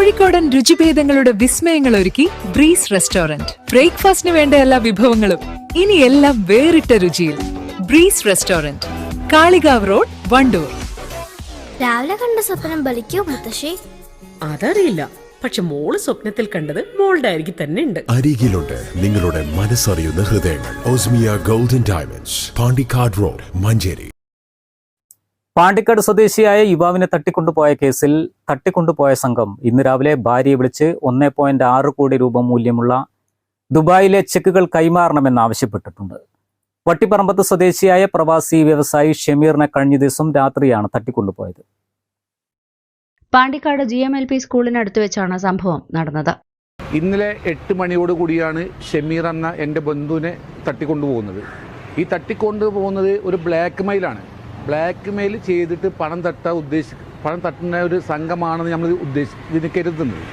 കോഴിക്കോടൻ രുചിഭേദങ്ങളുടെ വിസ്മയങ്ങൾ ഒരുക്കി breeze restaurant. ബ്രേക്ക്ഫാസ്റ്റിന് വേണ്ട എല്ലാ വിഭവങ്ങളും ഇനി എല്ലാം വേറിട്ട രുചിയിൽ. Breeze restaurant. Kalikavu road Wandoor. രാവിലെ കണ്ട സ്വപ്നം ബലിക്കോ മുത്തശ്ശി? അതറിയില്ല. പക്ഷെ മോൾ സ്വപ്നത്തിൽ കണ്ടത് മോളുടെ അരികിൽ തന്നെ ഉണ്ട്. അരികിലുണ്ട് നിങ്ങളുടെ മനസ്സറിയുന്ന ഹൃദയങ്ങൾ. Osmia golden diamonds Pandikkad road Manjeri. Pandikkad സ്വദേശിയായ യുവാവിനെ തട്ടിക്കൊണ്ടുപോയ കേസിൽ തട്ടിക്കൊണ്ടുപോയ സംഘം ഇന്ന് രാവിലെ ഭാര്യയെ വിളിച്ച് ഒന്നേ പോയിന്റ് ആറ് കോടി രൂപ മൂല്യമുള്ള ദുബായിലെ ചെക്കുകൾ കൈമാറണമെന്ന് ആവശ്യപ്പെട്ടിട്ടുണ്ട്. വട്ടിപ്പറമ്പത്ത് സ്വദേശിയായ പ്രവാസി വ്യവസായി ഷമീറിനെ കഴിഞ്ഞ ദിവസം രാത്രിയാണ് തട്ടിക്കൊണ്ടുപോയത്. Pandikkad G M L P സ്കൂളിനടുത്ത് വെച്ചാണ് സംഭവം നടന്നത്. ഇന്നലെ എട്ട് മണിയോട് കൂടിയാണ് ഷമീർ എന്ന എന്റെ ബന്ധുവിനെ തട്ടിക്കൊണ്ടുപോകുന്നത്. ഈ തട്ടിക്കൊണ്ടുപോകുന്നത് ഒരു ബ്ലാക്ക് മെയിലാണ്. ബ്ലാക്ക് മെയിൽ ചെയ്തിട്ട് പണം തട്ടാൻ ഉദ്ദേശി പണം തട്ടുന്ന ഒരു സംഘമാണെന്ന് നമ്മൾ ഉദ്ദേശി ഇതിന് കരുതുന്നത്.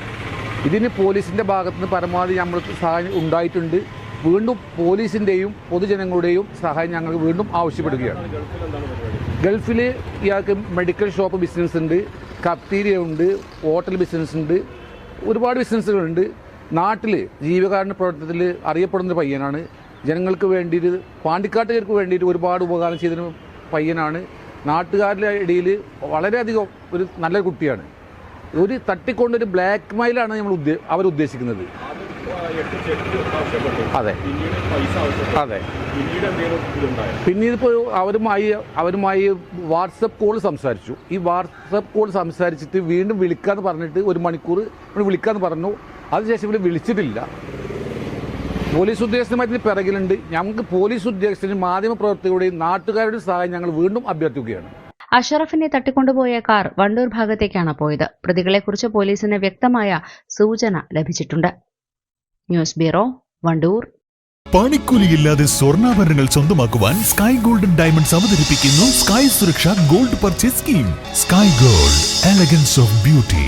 ഇതിന് പോലീസിന്റെ ഭാഗത്ത് നിന്ന് പരമാവധി നമ്മൾക്ക് സഹായം ഉണ്ടായിട്ടുണ്ട്. വീണ്ടും പോലീസിന്റെയും പൊതുജനങ്ങളുടെയും സഹായം ഞങ്ങൾ വീണ്ടും ആവശ്യപ്പെടുകയാണ്. ഗൾഫിൽ ഇയാൾക്ക് മെഡിക്കൽ ഷോപ്പ് ബിസിനസ് ഉണ്ട് കഫ്തീരിയ ഉണ്ട് ഹോട്ടൽ ബിസിനസ് ഉണ്ട് ഒരുപാട് ബിസിനസ്സുകളുണ്ട് നാട്ടിൽ ജീവകാരുണ്യ പ്രവർത്തനത്തിൽ അറിയപ്പെടുന്ന പയ്യനാണ്. ജനങ്ങൾക്ക് വേണ്ടിയിട്ട് പാണ്ടിക്കാട്ടുകാർക്ക് വേണ്ടിയിട്ട് ഒരുപാട് ഉപകാരം ചെയ്തിരുന്ന. പയ്യനാണ്. നാട്ടുകാരുടെ ഇടയിൽ വളരെയധികം ഒരു നല്ല കുട്ടിയാണ്. ഒരു തട്ടിക്കൊണ്ടൊരു ബ്ലാക്ക് മെയിലാണ് നമ്മൾ ഉദ്ദേ അവർ ഉദ്ദേശിക്കുന്നത് അതെ. അതെ. പിന്നീട് ഇപ്പോൾ അവരുമായി അവരുമായി വാട്സപ്പ് കോൾ സംസാരിച്ചു. ഈ വാട്സപ്പ് കോൾ സംസാരിച്ചിട്ട് വീണ്ടും വിളിക്കാന്ന് പറഞ്ഞിട്ട് ഒരു മണിക്കൂർ വിളിക്കാന്ന് പറഞ്ഞു. അതിനുശേഷം ഇവിടെ വിളിച്ചിട്ടില്ല. പോലീസ് ഉദ്യോഗസ്ഥന്മാരുടെ പിറകിലുണ്ട്. ഞങ്ങൾക്ക് പോലീസ് ഉദ്യോഗസ്ഥരും മാധ്യമപ്രവർത്തകരുടെയും നാട്ടുകാരുടെയും സഹായം ഞങ്ങൾ വീണ്ടും അഭ്യർത്ഥിക്കുകയാണ്. അഷറഫിനെ തട്ടിക്കൊണ്ടുപോയ കാർ വണ്ടൂർ ഭാഗത്തേക്കാണ് പോയത്. പ്രതികളെക്കുറിച്ച് പോലീസിന് വ്യക്തമായ സൂചന ലഭിച്ചിട്ടുണ്ട്. News bureau Wandoor. പണിക്കൂലിയില്ലാതെ സ്വർണാഭരണങ്ങൾ സ്വന്തമാക്കുവാൻ സ്കൈ ഗോൾഡൻ ഡയമണ്ട്സ് അവതരിപ്പിക്കുന്നു sky Suraksha gold purchase scheme. Sky gold elegance of beauty.